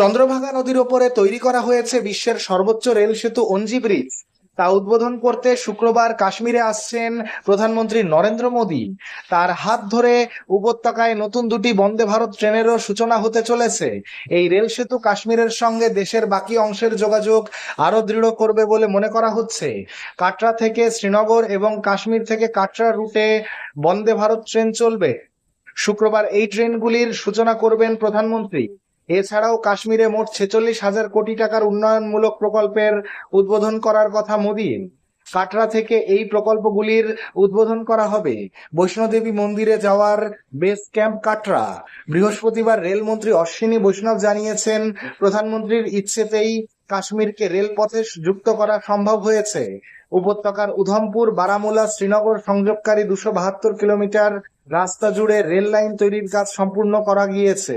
চন্দ্রভাগা নদীর ওপরে তৈরি করা হয়েছে বিশ্বের সর্বোচ্চ রেল সেতু অঞ্জি ব্রিজ। তা উদ্বোধন করতে শুক্রবার কাশ্মীরে আসছেন প্রধানমন্ত্রী নরেন্দ্র মোদী। তার হাত ধরে উপত্যকায় নতুন দুটি বন্দে ভারত ট্রেনেরও সূচনা হতে চলেছে। এই রেল সেতু কাশ্মীরের সঙ্গে দেশের বাকি অংশের যোগাযোগ আরও দৃঢ় করবে বলে মনে করা হচ্ছে। কাটরা থেকে শ্রীনগর এবং কাশ্মীর থেকে কাটরা রুটে বন্দে ভারত ট্রেন চলবে। শুক্রবার এই ট্রেনগুলির সূচনা করবেন প্রধানমন্ত্রী। এছাড়াও কাশ্মীরে মোট ছেচল্লিশ হাজার কোটি টাকার উন্নয়নমূলক প্রকল্পের উদ্বোধন করার কথা মোদীর কাটরা থেকে এই প্রকল্পগুলির উদ্বোধন করা হবে। বৈষ্ণোদেবী মন্দিরে যাওয়ার বেস ক্যাম্প কাটরা। বৃহস্পতিবার রেলমন্ত্রী অশ্বিনী বৈষ্ণব জানিয়েছেন, প্রধানমন্ত্রীর ইচ্ছেতেই কাশ্মীরকে রেলপথে যুক্ত করা সম্ভব হয়েছে। উপত্যকার উধমপুর, বারামুলা, শ্রীনগর সংযোগকারী দুশো বাহাত্তর কিলোমিটার রাস্তা জুড়ে রেল লাইন তৈরির কাজ সম্পূর্ণ করা গিয়েছে।